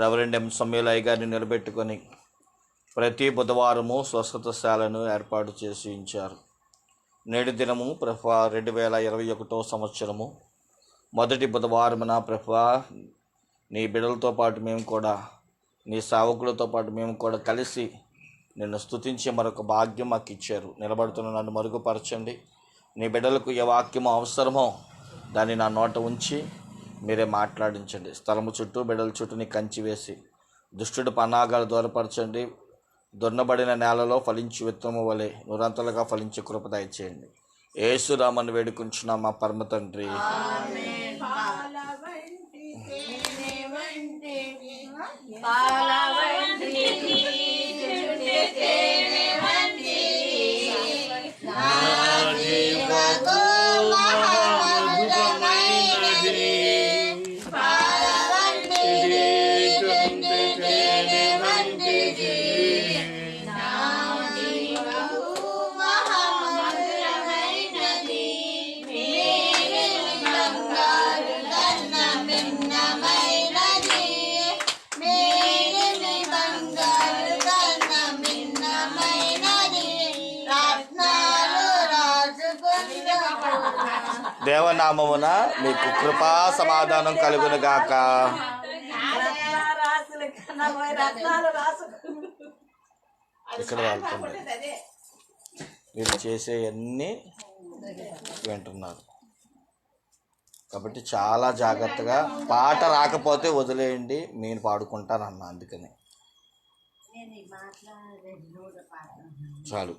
Reverend ఎం సమ్యలయ్య గారిని నిలబెట్టుకొని ప్రతి బుధవారము స్వస్థతశాలను ఏర్పాటు చేసి ఉంచారు. నేటి దినము ప్రభా రెండు వేల ఇరవై ఒకటో సంవత్సరము. మొదటి బుధవారమున ప్రభా నీ బిడ్డలతో పాటు మేము కూడా నీ సావకులతో పాటు మేము కూడా కలిసి నిన్ను స్థుతించి మరొక భాగ్యం మాకు ఇచ్చారు. నిలబడుతున్న నన్ను మరుగుపరచండి. నీ బిడ్డలకు ఏ వాక్యము అవసరమో దాన్ని నా నోట ఉంచి మీరే మాట్లాడించండి. స్థలము చుట్టూ బిడల చుట్టూని కంచి వేసి దుష్టుడు పన్నాగాలు దూరపరచండి. దున్నబడిన నేలలో ఫలించి విత్తనము వలె నురంతలుగా ఫలించి కృప దయచేయండి. ఏసురామని వేడుకుంటున్నాం మా పరమ తండ్రి. పాల దేవనామమున మీకు కృపా సమాధానం కలుగును గాక. ఇక్కడ వెళ్తుంది వీళ్ళు చేసేవన్నీ వింటున్నారు. కాబట్టి చాలా జాగ్రత్తగా పాట రాకపోతే వదిలేయండి నేను పాడుకుంటానన్నా అందుకని. చాలు.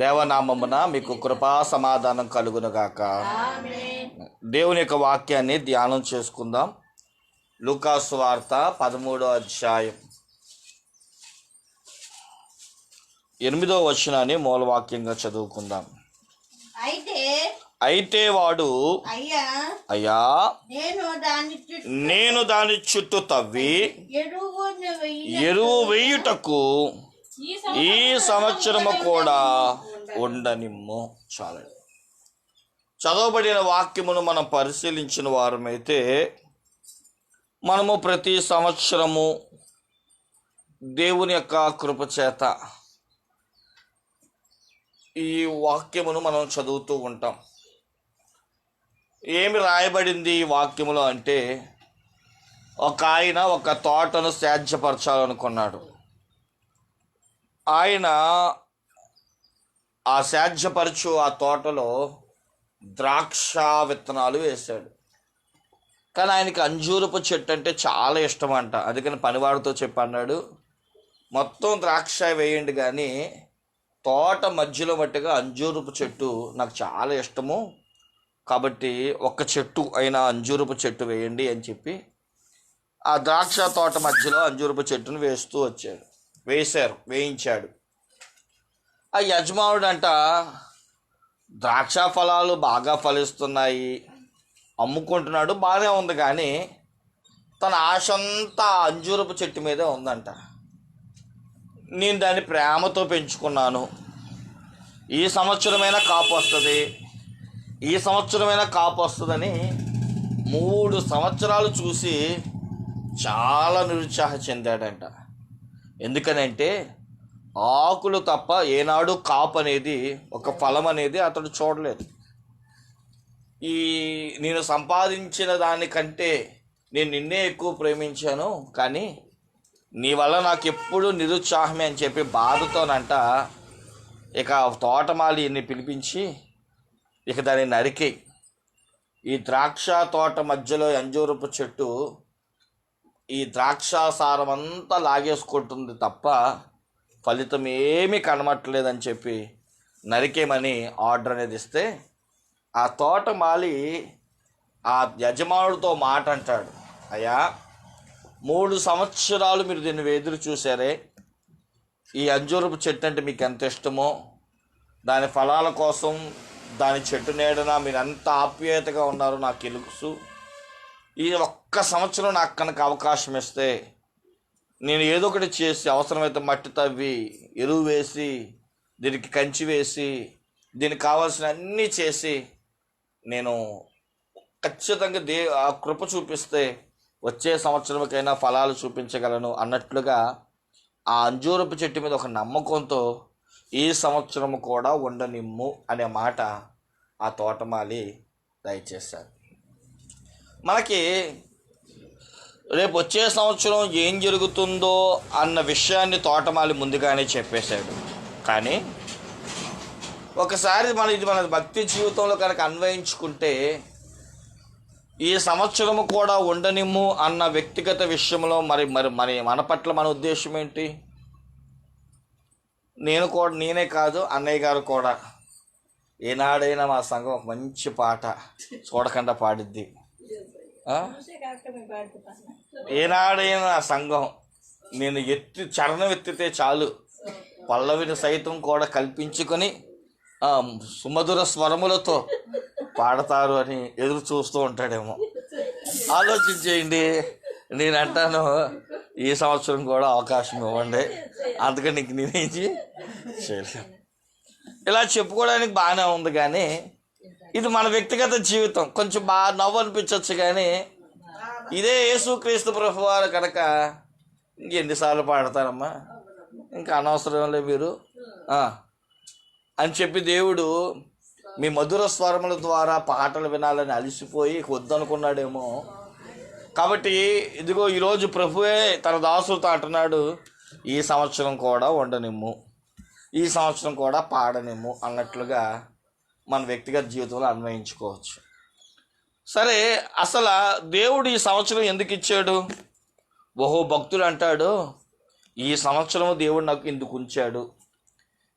దేవనామమున మీకు కృపా సమాధానం కలుగునుగాక దేవుని యొక్క వాక్యాన్ని ధ్యానం చేసుకుందాం. లూకాసు వార్త పదమూడో అధ్యాయం. ఎనిమిదో వచనాన్ని మూలవాక్యంగా చదువుకుందాం. అయితే అయితే వాడు అయ్యా నేను దాని చుట్టూ తవ్వి ఎరువు వేయుటకు ఈ సంవత్సరము కూడా ఉండనిమ్ము. చాలండి. చదవబడిన వాక్యమును మనం పరిశీలించిన వారమైతే మనము ప్రతి సంవత్సరము దేవుని యొక్క కృప చేత ఈ వాక్యమును మనం చదువుతూ ఉంటాం. ఏమి రాయబడింది ఈ వాక్యములో అంటే ఒక ఆయన ఒక తోటను సేద్యపరచాలనుకున్నాడు ఆయన ఆ సేద్యపరచు ఆ తోటలో ద్రాక్ష విత్తనాలు వేశాడు. కానీ ఆయనకి అంజూరపు చెట్టు అంటే చాలా ఇష్టం అంట అందుకని పనివాడితో చెప్పి అన్నాడు మొత్తం ద్రాక్ష వేయండి కానీ తోట మధ్యలో మట్టుగా అంజూరపు చెట్టు నాకు చాలా ఇష్టము. కాబట్టి ఒక్క చెట్టు అయినా అంజూరపు చెట్టు వేయండి అని చెప్పి ఆ ద్రాక్ష తోట మధ్యలో అంజూరపు చెట్టును వేస్తూ వచ్చాడు. వేశారు వేయించాడు. ఆ యజమానుడంట ద్రాక్ష ఫలాలు బాగా ఫలిస్తున్నాయి. అమ్ముకుంటున్నాడు బాగానే ఉంది కానీ తన ఆశ అంతా అంజూరపు చెట్టు మీదే ఉందంట. నేను దాన్ని ప్రేమతో పెంచుకున్నాను. ఈ సంవత్సరమైనా కాపు వస్తుంది. ఈ సంవత్సరమైనా కాపు వస్తుందని మూడు సంవత్సరాలు చూసి చాలా నిరుత్సాహ చెందాడంట. ఎందుకనంటే ఆకులు తప్ప ఏనాడు కాపు అనేది ఒక ఫలం అనేది అతడు చూడలేదు. ఈ నేను సంపాదించిన దానికంటే నేను నిన్నే ఎక్కువ ప్రేమించాను కానీ నీ వల్ల నాకు ఎప్పుడు నిరుత్సాహమే అని చెప్పి బాధతోనంట. ఇక తోటమాలిని పిలిపించి ఇక దాన్ని నరికి ఈ ద్రాక్ష తోట మధ్యలో అంజూరపు చెట్టు ఈ ద్రాక్ష సారం అంతా లాగేసుకుంటుంది తప్ప ఫలితం ఏమీ కనబట్టలేదని చెప్పి నరికేమని ఆర్డర్ అనేది ఇస్తే ఆ తోట మాలి ఆ యజమానుడితో మాట అంటాడు. అయ్యా మూడు సంవత్సరాలు మీరు దీన్ని ఎదురు చూసారే ఈ అంజూరపు చెట్టు అంటే మీకు ఎంత ఇష్టమో దాని ఫలాల కోసం దాని చెట్టు నీడన మీరు ఎంత ఆప్యాయతగా ఉన్నారో నాకు తెలుసు. ఈ ఒక్క సంవత్సరం నాకు కనుక అవకాశం ఇస్తే నేను ఏదో ఒకటి చేసి అవసరమైతే మట్టి తవ్వి ఎరువు వేసి దీనికి కంచి వేసి దీనికి కావాల్సిన అన్నీ చేసి నేను ఖచ్చితంగా దే ఆ కృప చూపిస్తే వచ్చే సంవత్సరంకైనా ఫలాలు చూపించగలను అన్నట్లుగా ఆ అంజూరపు చెట్టు మీద ఒక నమ్మకంతో ఈ సంవత్సరం కూడా ఉండనిమ్ము అనే మాట ఆ తోటమాలి దయచేశారు. మనకి రేపు వచ్చే సంవత్సరం ఏం జరుగుతుందో అన్న విషయాన్ని తోటమాలి ముందుగానే చెప్పేశాడు. కానీ ఒకసారి మన ఇది మన భక్తి జీవితంలో కనుక అన్వయించుకుంటే ఈ సంవత్సరము కూడా ఉండనిమ్ము అన్న వ్యక్తిగత విషయంలో మరి మరి మరి మన పట్ల మన ఉద్దేశం ఏంటి? నేను కూడా నేనే కాదు అన్నయ్య గారు కూడా ఏనాడైనా మా సంఘం ఒక మంచి పాట చూడకుండా పాడిద్ది. ఏనాడైనా సంఘం నేను ఎత్తి చరణం ఎత్తితే చాలు. పల్లవిని సైతం కూడా కల్పించుకొని సుమధుర స్వరములతో పాడతారు అని ఎదురు చూస్తూ ఉంటాడేమో. ఆలోచించేయండి. నేను అంటాను ఈ సంవత్సరం కూడా అవకాశం ఇవ్వండి. అందుకని నీకు నేనేంచి చేయలేను ఇలా చెప్పుకోవడానికి బాగానే ఉంది కానీ ఇది మన వ్యక్తిగత జీవితం. కొంచెం బాగా నవ్వు అనిపించవచ్చు కానీ ఇదే యేసుక్రీస్తు ప్రభు వారు కనుక ఎన్నిసార్లు పాడతారమ్మా? ఇంకా అనవసరం లే మీరు. అని చెప్పి దేవుడు మీ మధుర స్వరముల ద్వారా పాటలు వినాలని అలసిపోయి వద్దనుకున్నాడేమో. కాబట్టి ఇదిగో ఈరోజు ప్రభువే తన దాసులతో అంటున్నాడు ఈ సంవత్సరం కూడా ఉండనిమ్ము ఈ సంవత్సరం కూడా పాడనిమ్ము అన్నట్లుగా మన వ్యక్తిగత జీవితంలో అన్వయించుకోవచ్చు. సరే అసలు దేవుడు ఈ సంవత్సరం ఎందుకు ఇచ్చాడు? ఓహో భక్తుడు అంటాడు ఈ సంవత్సరం దేవుడు నాకు ఎందుకు ఉంచాడు.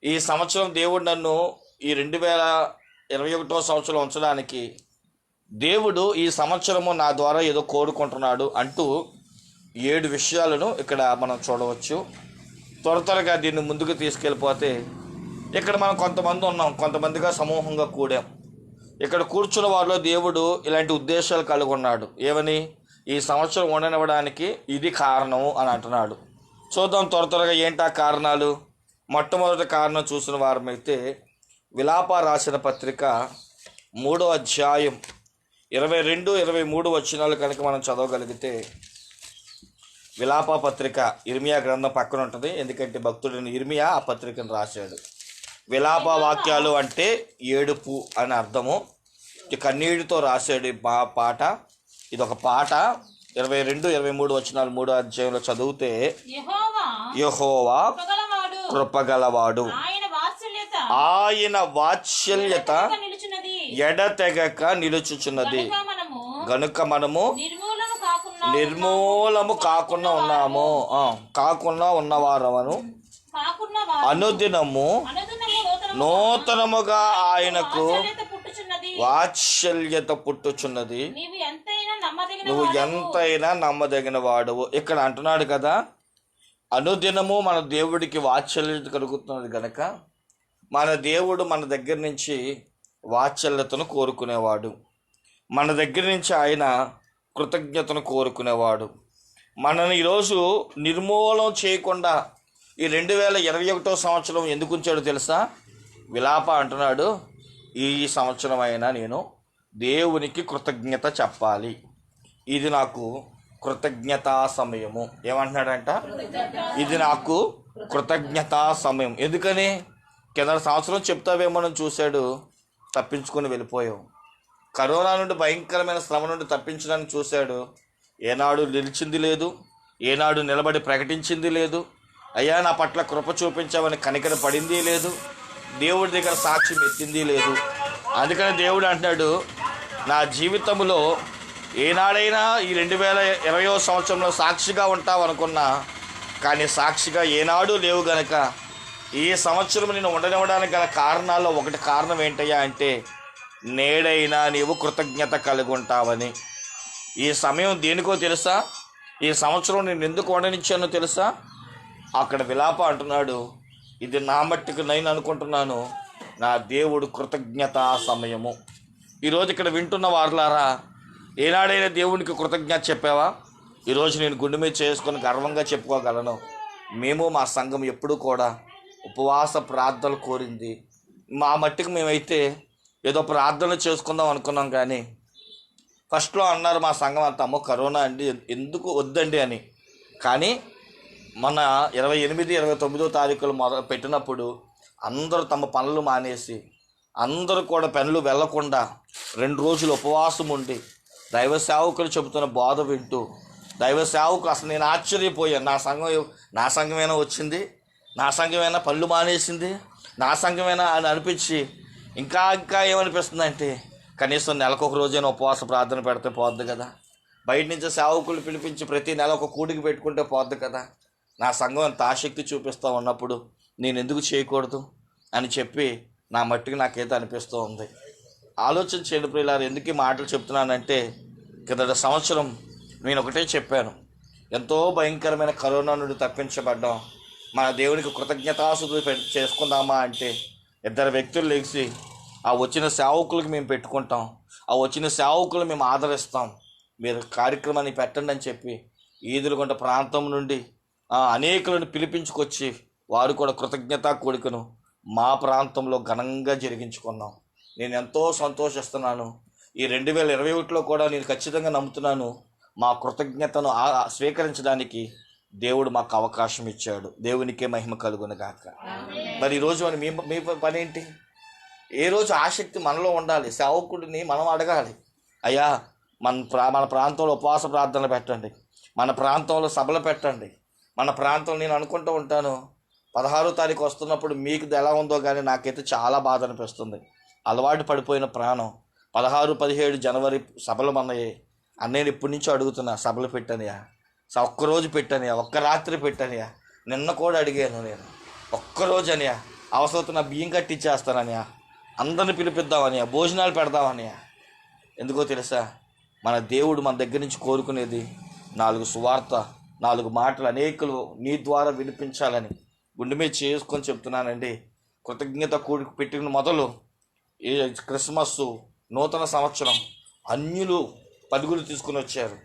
ఈ సంవత్సరం దేవుడు నన్ను ఈ రెండు వేల ఇరవై ఒకటో సంవత్సరం ఉంచడానికి దేవుడు ఈ సంవత్సరము నా ద్వారా ఏదో కోరుకుంటున్నాడు అంటూ ఏడు విషయాలను ఇక్కడ మనం చూడవచ్చు. త్వర త్వరగా దీన్ని ముందుకు తీసుకెళ్ళిపోతే ఇక్కడ మనం కొంతమంది ఉన్నాం కొంతమందిగా సమూహంగా కూడాం. ఇక్కడ కూర్చున్న వారిలో దేవుడు ఇలాంటి ఉద్దేశాలు కలిగి ఉన్నాడు. ఏమని? ఈ సంవత్సరం ఉండనివ్వడానికి ఇది కారణము అని అంటున్నాడు. చూద్దాం త్వర త్వరగా ఏంటా కారణాలు? మొట్టమొదటి కారణం చూసిన వారమైతే విలాప రాసిన పత్రిక మూడో అధ్యాయం ఇరవై రెండు ఇరవై మూడు వచనాలు కనుక మనం చదవగలిగితే విలాప పత్రిక ఇర్మియా గ్రంథం పక్కన ఉంటుంది. ఎందుకంటే భక్తుడిని ఇర్మియా ఆ పత్రికను రాశాడు. విలాప వాక్యాలు అంటే ఏడుపు అని అర్థము. కన్నీటితో రాశాడు ఈ పా పాట. ఇది ఒక పాట. ఇరవై రెండు ఇరవై మూడు వచనాలు మూడో అధ్యాయంలో చదివితే యెహోవా కృపగలవాడు. ఆయన వాత్సల్యత ఎడతెగక నిలుచుచున్నది. గనుక మనము నిర్మూలము కాకుండా ఉన్నాము. కాకుండా ఉన్నవారమను అనుదినము నూతనముగా ఆయనకు వాత్సల్యత పుట్టుచున్నది. నువ్వు. ఎంతైనా నమ్మదగిన వాడువు. ఇక్కడ అంటున్నాడు కదా అనుదినము మన దేవుడికి వాత్సల్యత కలుగుతున్నది కనుక మన దేవుడు మన దగ్గర నుంచి వాత్సల్యతను కోరుకునేవాడు. మన దగ్గర నుంచి ఆయన కృతజ్ఞతను కోరుకునేవాడు. మనని ఈరోజు నిర్మూలన చేయకుండా ఈ రెండు వేల ఇరవై ఒకటో సంవత్సరం ఎందుకు ఉంచాడో తెలుసా? విలాప అంటున్నాడు ఈ సంవత్సరం అయినా నేను దేవునికి కృతజ్ఞత చెప్పాలి. ఇది నాకు కృతజ్ఞతా సమయము. ఏమంటున్నాడంట? ఇది నాకు కృతజ్ఞతా సమయం ఎందుకని? కింద సంవత్సరం చెప్తావేమో చూశాడు తప్పించుకొని వెళ్ళిపోయావు. కరోనా నుండి భయంకరమైన శ్రమ నుండి తప్పించడానికి చూశాడు ఏనాడు నిలిచింది లేదు ఏనాడు నిలబడి ప్రకటించింది లేదు. అయ్యా నా పట్ల కృప చూపించామని కనికర పడింది లేదు. దేవుడి దగ్గర సాక్ష్యం ఎత్తింది లేదు. అందుకని దేవుడు అంటున్నాడు నా జీవితంలో ఏనాడైనా ఈ రెండు వేల ఇరవయో సంవత్సరంలో సాక్షిగా ఉంటావు అనుకున్నా కానీ సాక్షిగా ఏనాడు లేవు గనక. ఈ సంవత్సరం నేను ఉండనివ్వడానికి గల కారణాల్లో ఒకటి కారణం ఏంటయ్యా అంటే నేడైనా నీవు కృతజ్ఞత కలిగి ఉంటావని. ఈ సమయం దేనికో తెలుసా? ఈ సంవత్సరం నేను ఎందుకు ఉండనిచ్చానో తెలుసా? అక్కడ విలాప అంటున్నాడు ఇది నా మట్టుకు నేను అనుకుంటున్నాను. నా దేవుడు కృతజ్ఞత సమయము. ఈరోజు ఇక్కడ వింటున్న వారులారా ఏనాడైనా దేవునికి కృతజ్ఞత చెప్పావా? ఈరోజు నేను గుండె మీద చేసుకొని గర్వంగా చెప్పుకోగలను. మేము మా సంఘం ఎప్పుడూ కూడా ఉపవాస ప్రార్థనలు కోరింది. మా మట్టికి మేమైతే ఏదో ప్రార్థనలు చేసుకుందాం అనుకున్నాం కానీ ఫస్ట్లో అన్నారు మా సంఘం అంతా అమ్మో కరోనా అండి ఎందుకు వద్దండి అని. కానీ మన ఇరవై ఎనిమిది ఇరవై తొమ్మిదో తారీఖులు మొదలు పెట్టినప్పుడు అందరూ తమ పనులు మానేసి అందరూ కూడా పనులు వెళ్ళకుండా రెండు రోజులు ఉపవాసం ఉండి దైవ సేవకులు చెబుతున్న బోధ వింటూ దైవ సేవకు అసలు నేను ఆశ్చర్యపోయాను. నా సంఘం నా సంఘమైనా వచ్చింది? నా సంఘమైనా పళ్ళు మానేసింది? నా సంఘమేనా అని అనిపించి ఇంకా ఇంకా ఏమనిపిస్తుందంటే కనీసం నెలకు ఒక రోజైనా ఉపవాస ప్రార్థన పెడితే పోద్ది కదా. బయట నుంచి సేవకులు పిలిపించి ప్రతి నెల ఒక కూడికి పెట్టుకుంటే పోద్ది కదా. నా సంఘం అంత ఆసక్తి చూపిస్తూ ఉన్నప్పుడు నేను ఎందుకు చేయకూడదు అని చెప్పి నా మట్టికి నాకైతే అనిపిస్తూ ఉంది. ఆలోచన చేయండి ప్రియులారు ఎందుకు ఈ మాటలు చెప్తున్నానంటే కిందట సంవత్సరం నేను ఒకటే చెప్పాను. ఎంతో భయంకరమైన కరోనా నుండి తప్పించబడ్డాం. మన దేవునికి కృతజ్ఞతాసులు చేసుకుందామా అంటే ఇద్దరు వ్యక్తులు లేచి ఆ వచ్చిన సేవకులకు మేము పెట్టుకుంటాం. ఆ వచ్చిన సేవకులు మేము ఆదరిస్తాం. మీరు కార్యక్రమాన్ని పెట్టండి అని చెప్పి ఈదులకొండ ప్రాంతం నుండి ఆ, అనేకులను పిలిపించుకొచ్చి వారు కూడా కృతజ్ఞతా కోడికను మా ప్రాంతంలో ఘనంగా జరిగించుకున్నాం. నేను ఎంతో సంతోషిస్తున్నాను. ఈ రెండు వేల ఇరవై ఒకటిలో కూడా నేను ఖచ్చితంగా నమ్ముతున్నాను. మా కృతజ్ఞతను స్వీకరించడానికి దేవుడు మాకు అవకాశం ఇచ్చాడు. దేవునికే మహిమ కలుగును గాక. మరి ఈరోజు మరి మీ మీ పని ఏంటి ఏ రోజు ఆసక్తి మనలో ఉండాలి. సేవకుడిని మనం అడగాలి. అయ్యా మన ప్రా మన ప్రాంతంలో ఉపవాస ప్రార్థనలు పెట్టండి. మన ప్రాంతంలో సభలు పెట్టండి. మన ప్రాంతం నేను అనుకుంటూ ఉంటాను పదహారో తారీఖు వస్తున్నప్పుడు మీకు ఇది ఎలా ఉందో కానీ నాకైతే చాలా బాధ అనిపిస్తుంది. అలవాటు పడిపోయిన ప్రాణం. పదహారు పదిహేడు జనవరి సభలు మనయ్యాయి అన్నయ్యని ఇప్పటి నుంచో అడుగుతున్నా సభలు పెట్టనియా? స- ఒక్కరోజు పెట్టనియా? ఒక్క రాత్రి పెట్టనియా? నిన్న కూడా అడిగాను నేను. ఒక్కరోజు అనియా అవసరం నా బియ్యం కట్టిచ్చేస్తాననియా? అందరిని పిలిపిద్దామనియా? భోజనాలు పెడదామనియా? ఎందుకో తెలుసా? మన దేవుడు మన దగ్గర నుంచి కోరుకునేది నాలుగు సువార్త. నాలుగు మాటలు అనేకులు నీ ద్వారా వినిపించాలని గుండె మీద చేసుకొని చెప్తున్నానండి. కృతజ్ఞత కూడి పెట్టిన మొదలు ఈ క్రిస్మస్ నూతన సంవత్సరం అన్యులు పరుగులు తీసుకుని వచ్చారు.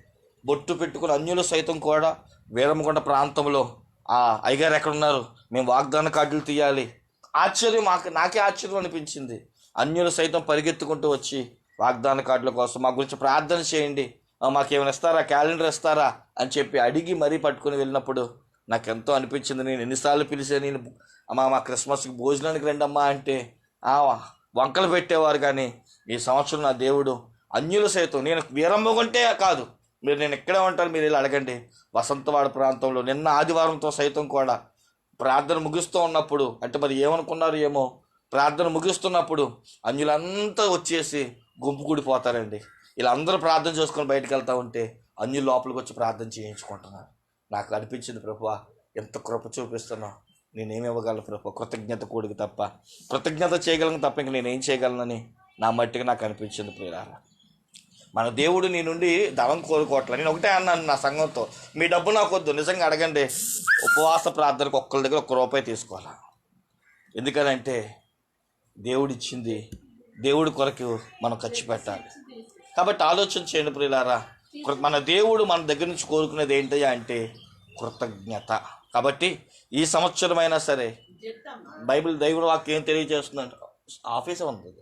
బొట్టు పెట్టుకుని అన్యులు సైతం కూడా వీరమకొండ ప్రాంతంలో ఆ అయ్యగారు ఎక్కడ ఉన్నారు మేము వాగ్దాన కార్డులు తీయాలి. ఆశ్చర్యం మాకు నాకే ఆశ్చర్యం అనిపించింది. అన్యులు సైతం పరిగెత్తుకుంటూ వచ్చి వాగ్దాన కార్డుల కోసం మా గురించి ప్రార్థన చేయండి. మాకేమైనా ఇస్తారా? క్యాలెండర్ ఇస్తారా? అని చెప్పి అడిగి మరీ పట్టుకుని వెళ్ళినప్పుడు నాకు ఎంతో అనిపించింది. నేను ఎన్నిసార్లు పిలిచే నేను అమ్మా మా క్రిస్మస్కి భోజనానికి రండమ్మా అంటే వంకలు పెట్టేవారు కానీ ఈ సంవత్సరం నా దేవుడు అన్యుల సైతం. నేను వీరమ్మగుంటే కాదు. మీరు నేను ఎక్కడే ఉంటాను మీరు ఇలా అడగండి. వసంతవాడ ప్రాంతంలో నిన్న ఆదివారంతో సైతం కూడా ప్రార్థన ముగిస్తూ ఉన్నప్పుడు అంటే మరి ఏమనుకున్నారు ఏమో ప్రార్థన ముగిస్తున్నప్పుడు అన్యులంతా వచ్చేసి గుంపు కూడిపోతారండి ఇలా అందరూ ప్రార్థన చేసుకొని బయటకు వెళ్తూ ఉంటే అన్ని లోపలికి వచ్చి ప్రార్థన చేయించుకుంటున్నారు. నాకు అనిపించింది ప్రభు ఎంత కృప చూపిస్తున్నావు. నేనేమి ఇవ్వగలను ప్రభు? కృతజ్ఞత కూడికి తప్ప. కృతజ్ఞత చేయగలను తప్ప ఇంక నేనేం చేయగలనని నా మట్టికి నాకు అనిపించింది ప్రియులారా. మన దేవుడు నీ నుండి ధనం కోరుకోవట్లే. నేను ఒకటే అన్నాను నా సంఘంతో. మీ డబ్బు నాకు వద్దు. నిజంగా అడగండి. ఉపవాస ప్రార్థనకు ఒక్కరి దగ్గర ఒక్క రూపాయి తీసుకోవాలా? ఎందుకనంటే దేవుడిచ్చింది దేవుడి కొరకు మనం ఖర్చు పెట్టాలి. కాబట్టి ఆలోచన చేయండి ప్రియులారా. మన దేవుడు మన దగ్గర నుంచి కోరుకునేది ఏంటి అంటే కృతజ్ఞత. కాబట్టి ఈ సంవత్సరమైనా సరే బైబిల్ దైవుడు వాక్యం ఏం తెలియజేస్తుందంట ఆఫీసే ఉంది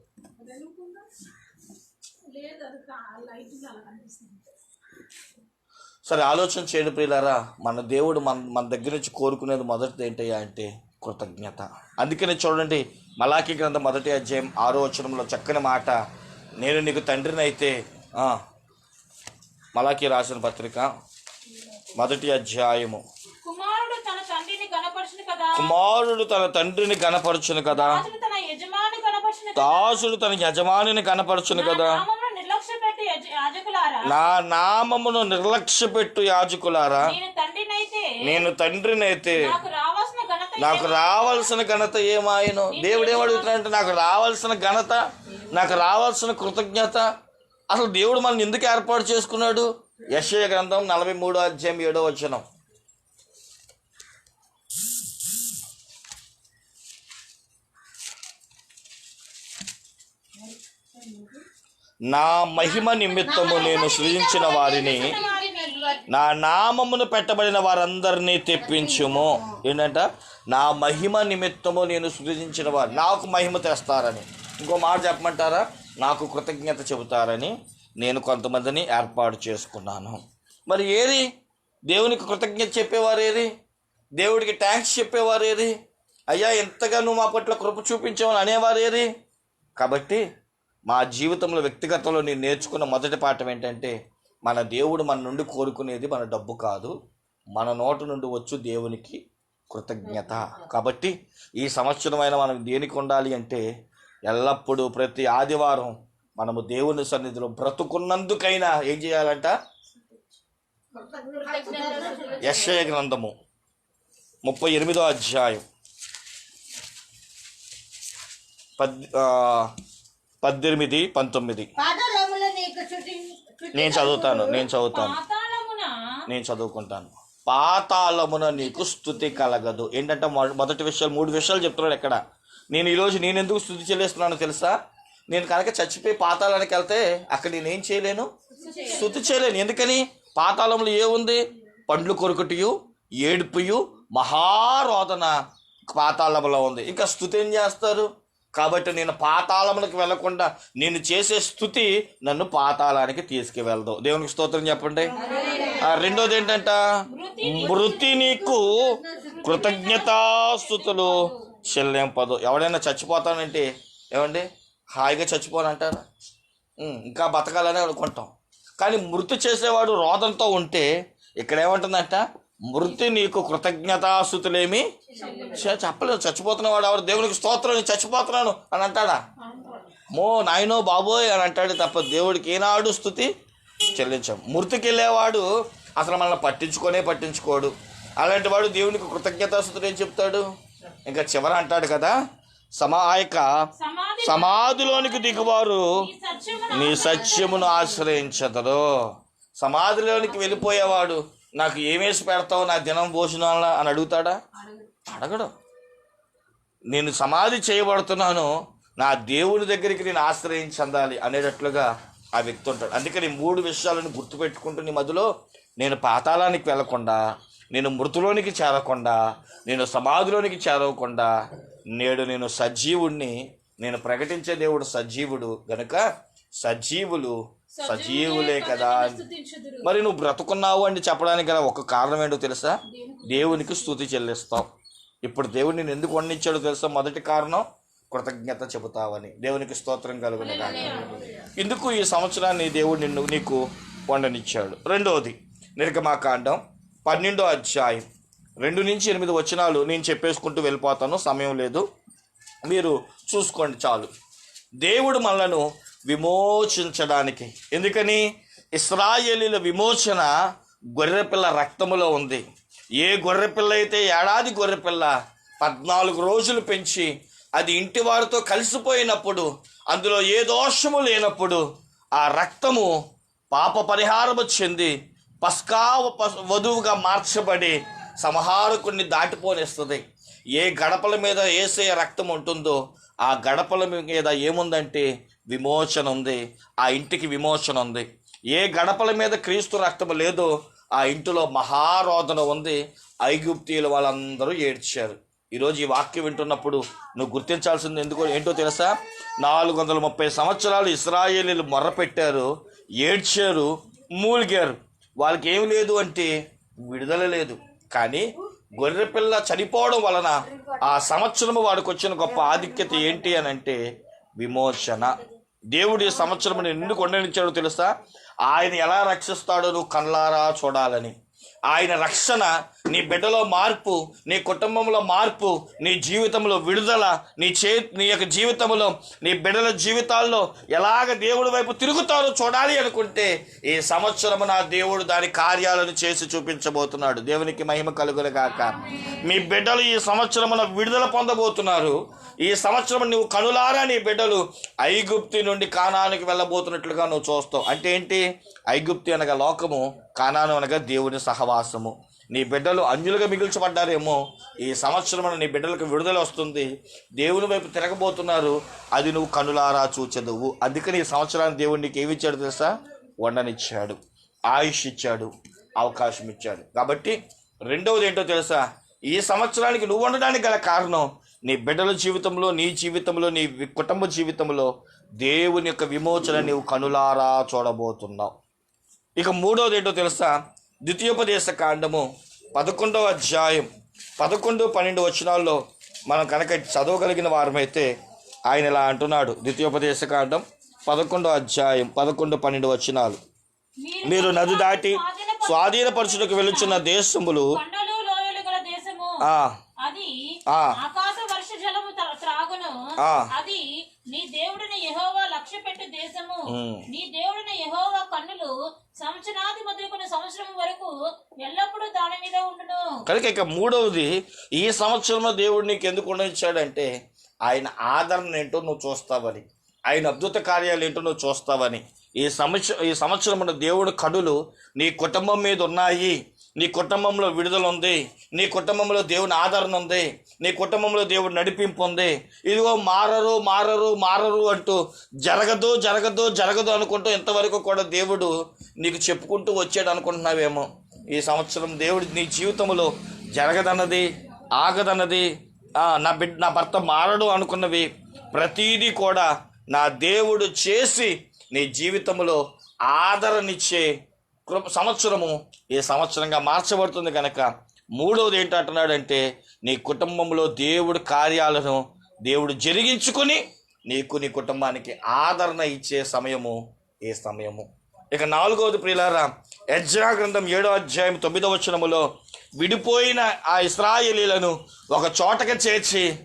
సరే ఆలోచన చేయండి ప్రియులారా. మన దేవుడు మన మన దగ్గర నుంచి కోరుకునేది మొదటిది ఏంటయ్యా అంటే కృతజ్ఞత. అందుకనే చూడండి మలాఖీ గ్రంథం మొదటి అధ్యాయం ఆరో వచనంలో చక్కని మాట నేను నీకు తండ్రిని అయితే మలాకి రాసిన పత్రిక మొదటి అధ్యాయము. కుమారుడు తన తండ్రిని కనపరచును కదా? దాసుడు తన యజమానిని కనపరచును కదా? నా నామమును నిర్లక్ష్య పెట్టు యాజకులారా? నేను తండ్రినైతే నేను తండ్రినైతే నాకు రావాల్సిన ఘనత నాకు రావాల్సిన ఘనత ఏమాయను? దేవుడు ఏమడుగుతున్నాడంటే నాకు రావాల్సిన ఘనత నాకు రావాల్సిన కృతజ్ఞత. అసలు దేవుడు మనల్ని ఎందుకు ఏర్పాటు చేసుకున్నాడు? యశయ గ్రంథం నలభై మూడో అధ్యాయం ఏడో వచనం. నా మహిమ నిమిత్తము నేను సృజించిన వారిని నా నామమును పెట్టబడిన వారందరినీ తెప్పించుము. ఏంటంట? నా మహిమ నిమిత్తము నేను సృజించిన వారు నాకు మహిమ తెస్తారని. ఇంకో మాట చెప్పమంటారా? నాకు కృతజ్ఞత చెబుతారని నేను కొంతమందిని ఏర్పాటు చేసుకున్నాను. మరి ఏది? దేవునికి కృతజ్ఞత చెప్పేవారు ఏది? దేవుడికి థ్యాంక్స్ చెప్పేవారు ఏది? అయ్యా ఎంతగా నువ్వు మా పట్ల కృప చూపించావని అనేవారు ఏది? కాబట్టి మా జీవితంలో వ్యక్తిగతంలో నేను నేర్చుకున్న మొదటి పాఠం ఏంటంటే మన దేవుడు మన నుండి కోరుకునేది మన డబ్బు కాదు. మన నోటు నుండి వచ్చు దేవునికి కృతజ్ఞత. కాబట్టి ఈ సంవత్సరమైన మనం దేనికి ఉండాలి అంటే ఎల్లప్పుడూ ప్రతి ఆదివారం మనము దేవుని సన్నిధిలో బ్రతుకున్నందుకైనా ఏం చేయాలంట? యశయ గ్రంథము ముప్పై ఎనిమిదో అధ్యాయం. పద్ పద్దెనిమిది పంతొమ్మిది. నేను చదువుతాను నేను చదువుతాను. నేను చదువుకుంటాను. పాతాళమున నీకు స్థుతి కలగదు. ఏంటంటే మొదటి విషయాలు మూడు విషయాలు చెప్తున్నాడు ఎక్కడ? నేను ఈరోజు నేను ఎందుకు స్థుతి చెల్లిస్తున్నానో తెలుసా? నేను కనుక చచ్చిపోయి పాతాళానికి వెళ్తే అక్కడ నేను ఏం చేయలేను? స్థుతి చేయలేను. ఎందుకని? పాతాళంలో ఏముంది? పండ్లు కొరకటియు ఏడుపుయు మహారోదన పాతాళంలో ఉంది. ఇంకా స్థుతి ఏం చేస్తారు? కాబట్టి నేను పాతాళములకు వెళ్ళకుండా నేను చేసే స్థుతి నన్ను పాతాళానికి తీసుకువెళ్దు. దేవునికి స్తోత్రం చెప్పండి. రెండోది ఏంటంట? మృతి నీకు కృతజ్ఞతాస్థుతులు. చెల్లింపదు ఎవడైనా చచ్చిపోతానంటే ఏమండి? హాయిగా చచ్చిపోనంటారా? ఇంకా బతకాలని అనుకుంటాం. కానీ మృతి చేసేవాడు రోదంతో ఉంటే ఇక్కడ ఏమంటుందంట మృతి నీకు కృతజ్ఞతాస్థుతులేమి చెప్పలేదు. చచ్చిపోతున్నవాడు ఎవరు? దేవునికి స్తోత్రం చచ్చిపోతున్నాను అని అంటాడా? మో నాయనో బాబోయ్ అని అంటాడు తప్ప దేవుడికి ఏనాడు స్థుతి చెల్లించాం. మృతికి వెళ్ళేవాడు అసలు మనల్ని పట్టించుకొనే పట్టించుకోడు. అలాంటి వాడు దేవునికి కృతజ్ఞతాస్థుతులు ఏం చెప్తాడు? ఇంకా చివర అంటాడు కదా సమా ఆ యొక్క సమాధి సమాధిలోనికి దిగువారు నీ సత్యమును ఆశ్రయించదరు. సమాధిలోనికి వెళ్ళిపోయేవాడు నాకు ఏమేసి పెడతావు నా దినం భోజనాల అని అడుగుతాడా? అడగడు. నేను సమాధి చేయబడుతున్నాను నా దేవుని దగ్గరికి నేను ఆశ్రయం చెందాలి అనేటట్లుగా ఆ వ్యక్తి ఉంటాడు. అందుకని మూడు విషయాలను గుర్తుపెట్టుకుంటూ నీ మధ్యలో నేను పాతాళానికి వెళ్ళకుండా నేను మృతులోనికి చేరకుండా నేను సమాధిలోనికి చేరవకుండా నేడు నేను సజీవుణ్ణి నేను ప్రకటించే దేవుడు సజీవుడు గనుక సజీవులు సజీవులే కదా మరి నువ్వు బ్రతుకున్నావు అని చెప్పడానికి గల ఒక కారణం ఏంటో తెలుసా? దేవునికి స్తుతి చెల్లిస్తావు. ఇప్పుడు దేవుడు నేను ఎందుకు వండించాడో తెలుసా? మొదటి కారణం కృతజ్ఞత చెబుతావని. దేవునికి స్తోత్రం కలుగును గాక ఎందుకు ఈ సంవత్సరాన్ని దేవుడు నిన్ను నీకు వండనిచ్చాడు? రెండవది నిర్గమాకాండం పన్నెండో అధ్యాయం. రెండు నుంచి ఎనిమిది వచనాలు నేను చెప్పేసుకుంటూ వెళ్ళిపోతాను. సమయం లేదు. మీరు చూసుకోండి చాలు. దేవుడు మనలను విమోచించడానికి ఎందుకని? ఇస్రాయేలీల విమోచన గొర్రెపిల్ల రక్తములో ఉంది. ఏ గొర్రెపిల్ల అయితే ఏడాది గొర్రెపిల్ల పద్నాలుగు రోజులు పెంచి అది ఇంటి వారితో కలిసిపోయినప్పుడు అందులో ఏ దోషము లేనప్పుడు ఆ రక్తము పాప పరిహారము చెంది పస్కా వధువుగా మార్చబడి సంహారకుడిని దాటిపోనిస్తుంది. ఏ గడపల మీద ఏసే రక్తం ఉంటుందో ఆ గడపల మీద ఏముందంటే విమోచన ఉంది ఆ ఇంటికి విమోచన ఉంది ఏ గడపల మీద క్రీస్తు రక్తం లేదో ఆ ఇంటిలో మహారోధన ఉంది. ఐగుప్తీయులు వాళ్ళందరూ ఏడ్చారు. ఈరోజు ఈ వాక్యం వింటున్నప్పుడు నువ్వు గుర్తించాల్సింది ఎందుకో ఏంటో తెలుసా? నాలుగు వందల ముప్పై సంవత్సరాలు ఇస్రాయేలీలు మొర్రపెట్టారు ఏడ్చారు మూలిగారు. వాళ్ళకి ఏమి లేదు అంటే విడుదల లేదు. కానీ గొర్రెపిల్ల చనిపోవడం వలన ఆ సంవత్సరము వాడికి వచ్చిన గొప్ప ఆధిక్యత ఏంటి అని అంటే విమోచన. దేవుడి సంవత్సరం నేను ఎందుకు ఉండనిచ్చాడో తెలుసా? ఆయన ఎలా రక్షిస్తాడో నువ్వు కళ్ళారా చూడాలని. ఆయన రక్షణ నీ బిడ్డలో మార్పు నీ కుటుంబంలో మార్పు నీ జీవితంలో విడుదల నీ చే నీ యొక్క జీవితంలో నీ బిడ్డల జీవితాల్లో ఎలాగ దేవుడి వైపు తిరుగుతారో చూడాలి అనుకుంటే ఈ సంవత్సరము నా దేవుడు దాని కార్యాలను చేసి చూపించబోతున్నాడు. దేవునికి మహిమ కలుగులుగాక మీ బిడ్డలు ఈ సంవత్సరమున విడుదల పొందబోతున్నారు. ఈ సంవత్సరం నువ్వు కనులారా నీ బిడ్డలు ఐగుప్తి నుండి కానానికి వెళ్ళబోతున్నట్లుగా నువ్వు చూస్తావు. అంటే ఏంటి? ఐగుప్తి అనగా లోకము. కానాను అనగా దేవుని సహవాసము. నీ బిడ్డలు అంజులుగా మిగిల్చబడ్డారేమో ఈ సంవత్సరం నీ బిడ్డలకు విడుదల వస్తుంది. దేవుని వైపు తిరగబోతున్నారు అది నువ్వు కనులారా చూచెదవు. అందుకని ఈ సంవత్సరాన్ని దేవుడు నీకు ఏమి ఇచ్చాడు తెలుసా? వండనిచ్చాడు. ఆయుష్ ఇచ్చాడు. అవకాశం ఇచ్చాడు. కాబట్టి రెండవది ఏంటో తెలుసా? ఈ సంవత్సరానికి నువ్వు ఉండడానికి గల కారణం నీ బిడ్డల జీవితంలో నీ జీవితంలో నీ కుటుంబ జీవితంలో దేవుని యొక్క విమోచన నీవు కనులారా చూడబోతున్నావు. ఇక మూడవది ఏంటో తెలుసా? ద్వితీయోపదేశ కాండము పదకొండవ అధ్యాయం పదకొండు పన్నెండు వచనాల్లో మనం కనుక చదవగలిగిన వారమైతే ఆయన ఇలా అంటున్నాడు. ద్వితీయోపదేశ కాండం పదకొండో అధ్యాయం పదకొండు పన్నెండు వచనాలు. మీరు నది దాటి స్వాధీనపరచుటకు వెలుచున్న దేశములు అది నీ దేవుడిని యెహోవా లక్ష్య పెట్టు దేశము. నీ దేవుడిని యెహోవా కన్నులు సంవత్సరాది మొదలుకున్న సంవత్సరం వరకు ఎల్లప్పుడూ దాని మీద ఉండును. కనుక ఇక మూడవది ఈ సంవత్సరంలో దేవుడు నీకు ఎందుకు ఉండనిచ్చాడంటే ఆయన ఆదరణ ఏంటో నువ్వు చూస్తావని ఆయన అద్భుత కార్యాలు ఏంటో నువ్వు చూస్తావని. ఈ సంవత్సరం ఈ సంవత్సరం దేవుడు కడులు నీ కుటుంబం మీద ఉన్నాయి. నీ కుటుంబంలో విడుదల ఉంది. నీ కుటుంబంలో దేవుని ఆదరణ ఉంది. నీ కుటుంబంలో దేవుడు నడిపింపు ఉంది. ఇదిగో మారరు మారరు మారరు అంటూ జరగదు జరగదు జరగదు అనుకుంటూ ఇంతవరకు కూడా దేవుడు నీకు చెప్పుకుంటూ వచ్చాడు అనుకుంటున్నావేమో ఈ సంవత్సరం దేవుడు నీ జీవితంలో జరగదన్నది ఆగదన్నది నా బిడ్డ నా భర్త మారడు అనుకున్నవి ప్రతీదీ కూడా నా దేవుడు చేసి నీ జీవితంలో ఆదరణిచ్చే కృప సంవత్సరము ఈ సంవత్సరంగా మార్చబడుతుంది కనుక మూడవది ఏంటంటున్నాడంటే నీ కుటుంబంలో దేవుడు కార్యాలను దేవుడు జరిగించుకొని నీకు నీ కుటుంబానికి ఆదరణ ఇచ్చే సమయము ఈ సమయము. ఇక నాలుగవది ప్రియులారా యజ్రా గ్రంథం ఏడో అధ్యాయం తొమ్మిదవ వచనములో విడిపోయిన ఆ ఇస్రాయేలీలను ఒక చోటకి చేర్చి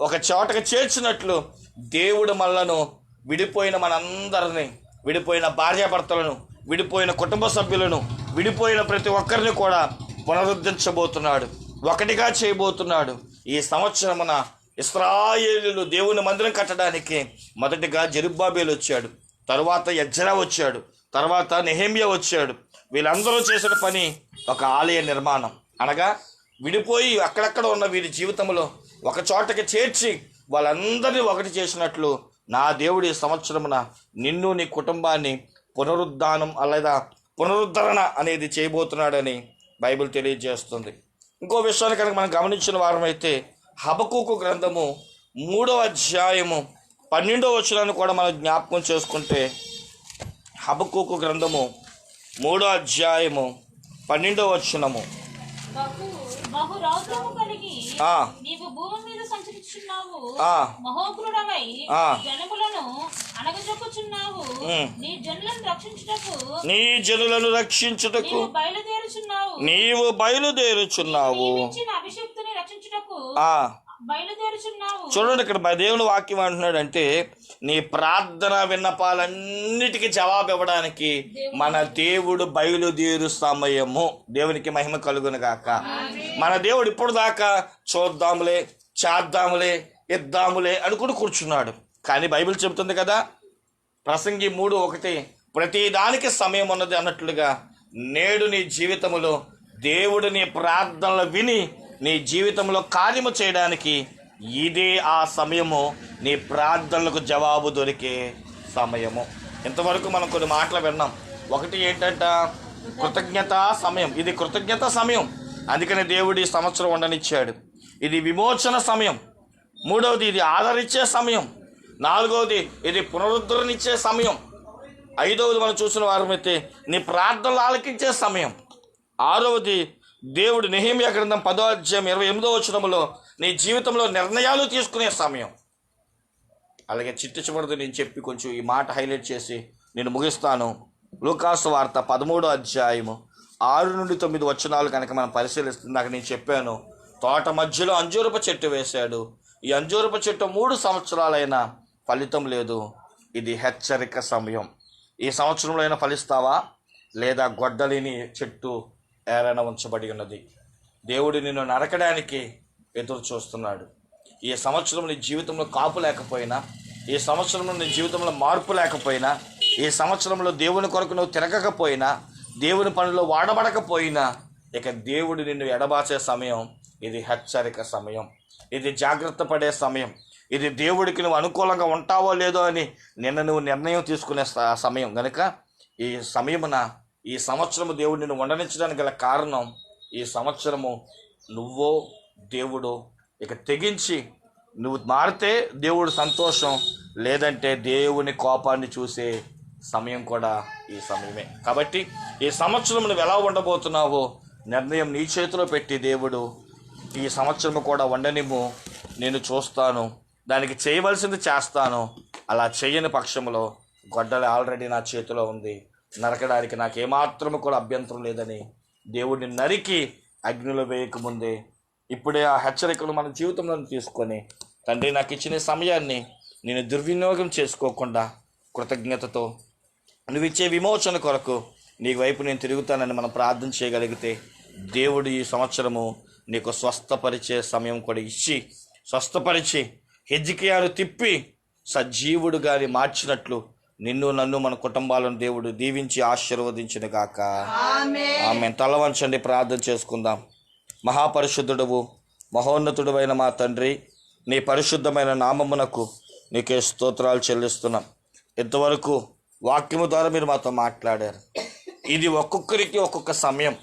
ఒక చోటకి చేర్చినట్లు దేవుడు మనలను విడిపోయిన మనందరిని విడిపోయిన భార్యాభర్తలను విడిపోయిన కుటుంబ సభ్యులను విడిపోయిన ప్రతి ఒక్కరిని కూడా పునరుద్ధరించబోతున్నాడు. ఒకటిగా చేయబోతున్నాడు ఈ సంవత్సరమున ఇస్రాయేలీలు దేవుని మందిరం కట్టడానికి మొదటిగా జరుబ్బాబేలు వచ్చాడు తరువాత యజ్రా వచ్చాడు తర్వాత నెహేమియా వచ్చాడు. వీళ్ళందరూ చేసిన పని ఒక ఆలయ నిర్మాణం. అనగా విడిపోయి అక్కడక్కడ ఉన్న వీరి జీవితంలో ఒక చోటకి చేర్చి వాళ్ళందరినీ ఒకటి చేసినట్లు నా దేవుడి సంవత్సరమున నిన్ను నీ కుటుంబాన్ని పునరుద్ధానం లేదా పునరుద్ధరణ అనేది చేయబోతున్నాడని బైబిల్ తెలియజేస్తుంది. ఇంకో విషయాన్ని కనుక మనం గమనించిన వారమైతే హబకూకు గ్రంథము మూడో అధ్యాయము పన్నెండవ వచనాన్ని కూడా మనం జ్ఞాపకం చేసుకుంటే హబకూకు గ్రంథము మూడో అధ్యాయము పన్నెండో వచనము. నీ జనులను రక్షించుటకు నీవు బయలుదేరుచున్నావు. చూడండి ఇక్కడ బై- దేవుని వాక్యం అంటున్నాడంటే నీ ప్రార్థన విన్నపాలన్నిటికీ జవాబు ఇవ్వడానికి మన దేవుడు బయలుదేరు సమయము దేవునికి మహిమ కలుగును గాక. మన దేవుడు ఇప్పుడు దాకా చూద్దాములే చేద్దాములే ఇద్దాములే అనుకుని కూర్చున్నాడు. కానీ బైబిల్ చెబుతుంది కదా ప్రసంగి మూడు ఒకటి ప్రతి దానికి సమయం ఉన్నది అన్నట్లుగా నేడు నీ జీవితములో దేవుడు నీ ప్రార్థనలు విని నీ జీవితంలో కార్యము చేయడానికి ఇదే ఆ సమయము నీ ప్రార్థనలకు జవాబు దొరికే సమయము. ఇంతవరకు మనం కొన్ని మాటలు విన్నాం. ఒకటి ఏంటంట? కృతజ్ఞత సమయం. ఇది కృతజ్ఞత సమయం. అందుకని దేవుడు ఈ సంవత్సరం ఉండనిచ్చాడు. ఇది విమోచన సమయం. మూడవది ఇది ఆదరించే సమయం. నాలుగవది ఇది పునరుద్ధరణిచ్చే సమయం. ఐదవది మనం చూసిన వారమైతే నీ ప్రార్థనలు ఆలకించే సమయం. ఆరవది దేవుడు నెహేమియా గ్రంథం పదో అధ్యాయం ఇరవై ఎనిమిదో వచనములో నీ జీవితంలో నిర్ణయాలు తీసుకునే సమయం. అలాగే చిట్ట నేను చెప్పి కొంచెం ఈ మాట హైలైట్ చేసి నేను ముగిస్తాను. లూకాసు వార్త పదమూడో అధ్యాయము ఆరు నుండి తొమ్మిది వచనాలు కనుక మనం పరిశీలిస్తుంది నాకు నేను చెప్పాను తోట మధ్యలో అంజూరపు చెట్టు వేశాడు. ఈ అంజూరపు చెట్టు మూడు సంవత్సరాలైనా ఫలితం లేదు. ఇది హెచ్చరిక సమయం. ఈ సంవత్సరంలో అయినా ఫలిస్తావా? లేదా గొడ్డలిని చెట్టు ఏరైనా ఉంచబడి ఉన్నది. దేవుడు నిన్ను నరకడానికి ఎదురు చూస్తున్నాడు. ఈ సంవత్సరం నీ జీవితంలో కాపు లేకపోయినా ఈ సంవత్సరంలో నీ జీవితంలో మార్పు లేకపోయినా ఈ సంవత్సరంలో దేవుని కొరకు నువ్వు తిరగకపోయినా దేవుని పనిలో వాడబడకపోయినా ఇక దేవుడు నిన్ను ఎడబాచే సమయం ఇది హెచ్చరిక సమయం. ఇది జాగ్రత్త పడే సమయం. ఇది దేవుడికి నువ్వు అనుకూలంగా ఉంటావో లేదో అని నిన్న నువ్వు నిర్ణయం తీసుకునే సమయం. కనుక ఈ సమయమున ఈ సంవత్సరము దేవుడు నిన్ను వండనించడానికి గల కారణం ఈ సంవత్సరము నువ్వో దేవుడు ఇక తెగించి నువ్వు మారితే దేవుడు సంతోషం లేదంటే దేవుని కోపాన్ని చూసే సమయం కూడా ఈ సమయమే. కాబట్టి ఈ సంవత్సరం నువ్వు ఎలా ఉండబోతున్నావో నిర్ణయం నీ చేతిలో పెట్టి దేవుడు ఈ సంవత్సరం కూడా వండనిమ్ము నేను చూస్తాను దానికి చేయవలసింది చేస్తాను. అలా చేయని పక్షంలో గొడ్డలి ఆల్రెడీ నా చేతిలో ఉంది. నరకడానికి నాకు ఏమాత్రము కూడా అభ్యంతరం లేదని దేవుడిని నరికి అగ్నిలో వేయకముందే ఇప్పుడే ఆ హెచ్చరికలు మన జీవితంలో తీసుకొని తండ్రి నాకు ఇచ్చిన సమయాన్ని నేను దుర్వినియోగం చేసుకోకుండా కృతజ్ఞతతో నువ్వు ఇచ్చే విమోచన కొరకు నీ వైపు నేను తిరుగుతానని మనం ప్రార్థన చేయగలిగితే దేవుడు ఈ సంవత్సరము నీకు స్వస్థపరిచే సమయం కూడా ఇచ్చి స్వస్థపరిచి హెజ్జికియాను తిప్పి సజీవుడు గాని మార్చినట్లు నిన్ను నన్ను మన కుటుంబాలను దేవుడు దీవించి ఆశీర్వదించిన గాక. ఆమె తల వంచండి ప్రార్థన చేసుకుందాం. మహాపరిశుద్ధుడవు మహోన్నతుడమైన మా తండ్రి నీ పరిశుద్ధమైన నామమునకు నీకే స్తోత్రాలు చెల్లిస్తున్నాం. ఇంతవరకు వాక్యము ద్వారా మీరు మాతో మాట్లాడారు. ఇది ఒక్కొక్కరికి ఒక్కొక్క సమయం.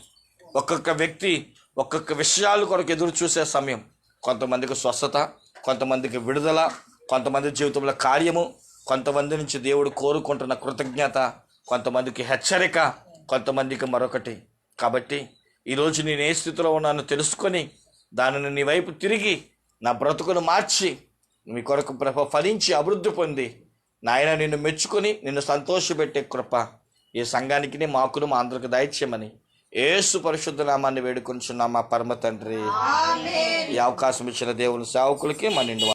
ఒక్కొక్క వ్యక్తి ఒక్కొక్క విషయాలు కొరకు ఎదురు చూసే సమయం. కొంతమందికి స్వస్థత కొంతమందికి విడుదల కొంతమంది జీవితంలో కార్యము కొంతమంది నుంచి దేవుడు కోరుకుంటున్న కృతజ్ఞత కొంతమందికి హెచ్చరిక కొంతమందికి మరొకటి. కాబట్టి ఈరోజు నేను ఏ స్థితిలో ఉన్నానో తెలుసుకొని దానిని నీ వైపు తిరిగి నా బ్రతుకును మార్చి మీ కొరకు ప్రభ ఫలించి అభివృద్ధి పొంది నాయన నిన్ను మెచ్చుకొని నిన్ను సంతోషపెట్టే కృప ఈ సంఘానికి మాకును మా అందరికి దయచేయమని ఏసు పరిశుద్ధ నామాన్ని వేడుకొంచున్నాం మా పరమ తండ్రి. ఈ అవకాశం ఇచ్చిన దేవుని సేవకులకి మా నిండు